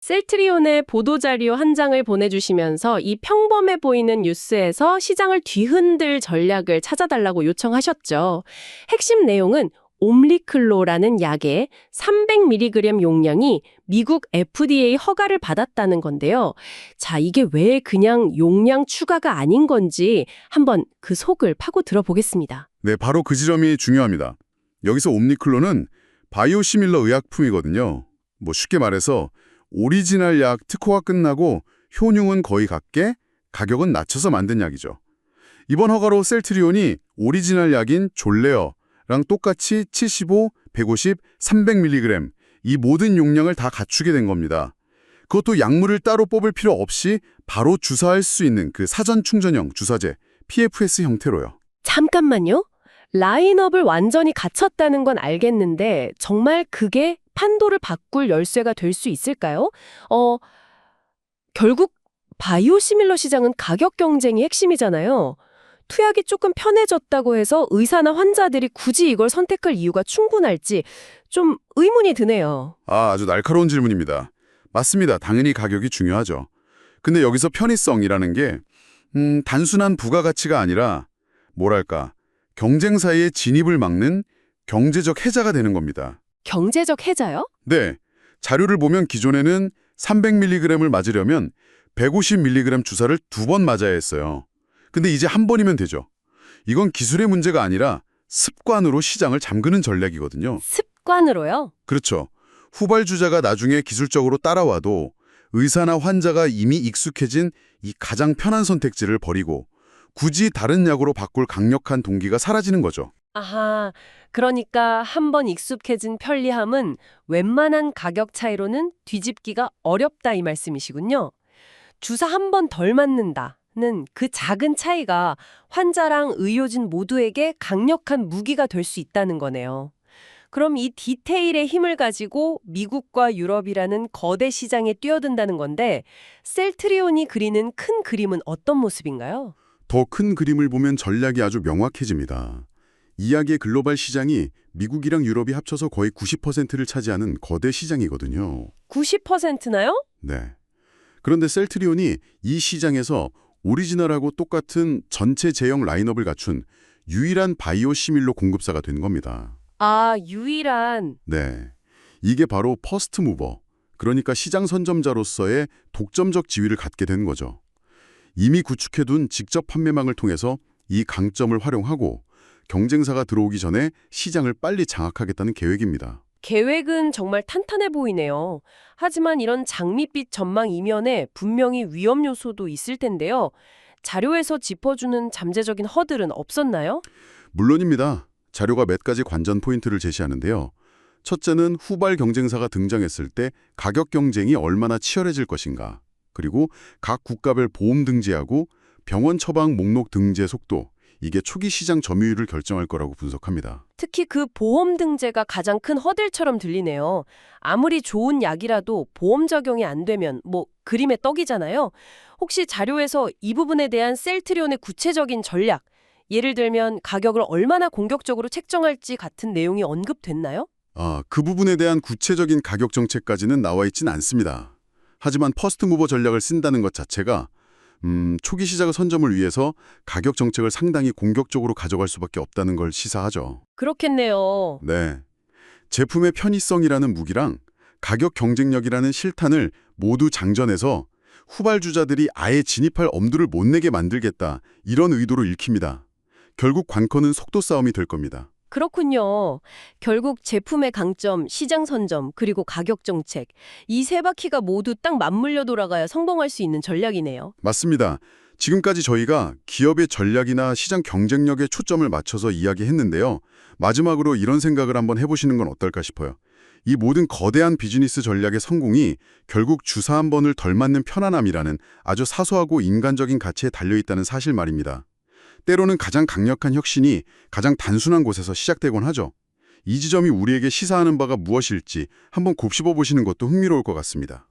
셀트리온의 보도자료 한 장을 보내주시면서 이 평범해 보이는 뉴스에서 시장을 뒤흔들 전략을 찾아달라고 요청하셨죠. 핵심 내용은 옴리클로라는 약의 300mg 용량이 미국 FDA 허가를 받았다는 건데요. 자, 이게 왜 그냥 용량 추가가 아닌 건지 한번 그 속을 파고 들어보겠습니다. 네, 바로 그 지점이 중요합니다. 여기서 옴니클로는 바이오시밀러 의약품이거든요. 뭐 쉽게 말해서 오리지널 약 특허가 끝나고 효능은 거의 같게 가격은 낮춰서 만든 약이죠. 이번 허가로 셀트리온이 오리지널 약인 졸레어랑 똑같이 75, 150, 300mg 이 모든 용량을 다 갖추게 된 겁니다. 그것도 약물을 따로 뽑을 필요 없이 바로 주사할 수 있는 그 사전 충전형 주사제 PFS 형태로요. 잠깐만요. 라인업을 완전히 갖췄다는 건 알겠는데 정말 그게 판도를 바꿀 열쇠가 될 수 있을까요? 어, 결국 바이오시밀러 시장은 가격 경쟁이 핵심이잖아요. 투약이 조금 편해졌다고 해서 의사나 환자들이 굳이 이걸 선택할 이유가 충분할지 좀 의문이 드네요. 아, 아주 날카로운 질문입니다. 맞습니다. 당연히 가격이 중요하죠. 근데 여기서 편의성이라는 게 음, 단순한 부가가치가 아니라 뭐랄까 경쟁사의 진입을 막는 경제적 해자가 되는 겁니다. 경제적 해자요? 네, 자료를 보면 기존에는 300mg을 맞으려면 150mg 주사를 두 번 맞아야 했어요. 근데 이제 한 번이면 되죠. 이건 기술의 문제가 아니라 습관으로 시장을 잠그는 전략이거든요. 습관으로요? 그렇죠. 후발주자가 나중에 기술적으로 따라와도 의사나 환자가 이미 익숙해진 이 가장 편한 선택지를 버리고 굳이 다른 약으로 바꿀 강력한 동기가 사라지는 거죠. 아하, 그러니까 한 번 익숙해진 편리함은 웬만한 가격 차이로는 뒤집기가 어렵다 이 말씀이시군요. 주사 한 번 덜 맞는다는 그 작은 차이가 환자랑 의료진 모두에게 강력한 무기가 될 수 있다는 거네요. 그럼 이 디테일의 힘을 가지고 미국과 유럽이라는 거대 시장에 뛰어든다는 건데 셀트리온이 그리는 큰 그림은 어떤 모습인가요? 더 큰 그림을 보면 전략이 아주 명확해집니다. 이야기의 글로벌 시장이 미국이랑 유럽이 합쳐서 거의 90%를 차지하는 거대 시장이거든요. 90%나요? 네. 그런데 셀트리온이 이 시장에서 오리지널하고 똑같은 전체 제형 라인업을 갖춘 유일한 바이오 시밀로 공급사가 된 겁니다. 아, 유일한 네. 이게 바로 퍼스트 무버, 그러니까 시장 선점자로서의 독점적 지위를 갖게 된 거죠. 이미 구축해둔 직접 판매망을 통해서 이 강점을 활용하고 경쟁사가 들어오기 전에 시장을 빨리 장악하겠다는 계획입니다. 계획은 정말 탄탄해 보이네요. 하지만 이런 장밋빛 전망 이면에 분명히 위험 요소도 있을 텐데요. 자료에서 짚어주는 잠재적인 허들은 없었나요? 물론입니다. 자료가 몇 가지 관전 포인트를 제시하는데요. 첫째는 후발 경쟁사가 등장했을 때 가격 경쟁이 얼마나 치열해질 것인가. 그리고 각 국가별 보험 등재하고 병원 처방 목록 등재 속도, 이게 초기 시장 점유율을 결정할 거라고 분석합니다. 특히 그 보험 등재가 가장 큰 허들처럼 들리네요. 아무리 좋은 약이라도 보험 적용이 안 되면 뭐 그림의 떡이잖아요. 혹시 자료에서 이 부분에 대한 셀트리온의 구체적인 전략, 예를 들면 가격을 얼마나 공격적으로 책정할지 같은 내용이 언급됐나요? 아, 그 부분에 대한 구체적인 가격 정책까지는 나와 있진 않습니다. 하지만 퍼스트 무버 전략을 쓴다는 것 자체가 음, 초기 시작의 선점을 위해서 가격 정책을 상당히 공격적으로 가져갈 수밖에 없다는 걸 시사하죠. 그렇겠네요. 네. 제품의 편의성이라는 무기랑 가격 경쟁력이라는 실탄을 모두 장전해서 후발주자들이 아예 진입할 엄두를 못 내게 만들겠다. 이런 의도로 읽힙니다. 결국 관건은 속도 싸움이 될 겁니다. 그렇군요. 결국 제품의 강점, 시장 선점, 그리고 가격 정책 이 세 바퀴가 모두 딱 맞물려 돌아가야 성공할 수 있는 전략이네요. 맞습니다. 지금까지 저희가 기업의 전략이나 시장 경쟁력에 초점을 맞춰서 이야기했는데요. 마지막으로 이런 생각을 한번 해보시는 건 어떨까 싶어요. 이 모든 거대한 비즈니스 전략의 성공이 결국 주사 한 번을 덜 맞는 편안함이라는 아주 사소하고 인간적인 가치에 달려있다는 사실 말입니다. 때로는 가장 강력한 혁신이 가장 단순한 곳에서 시작되곤 하죠. 이 지점이 우리에게 시사하는 바가 무엇일지 한번 곱씹어 보시는 것도 흥미로울 것 같습니다.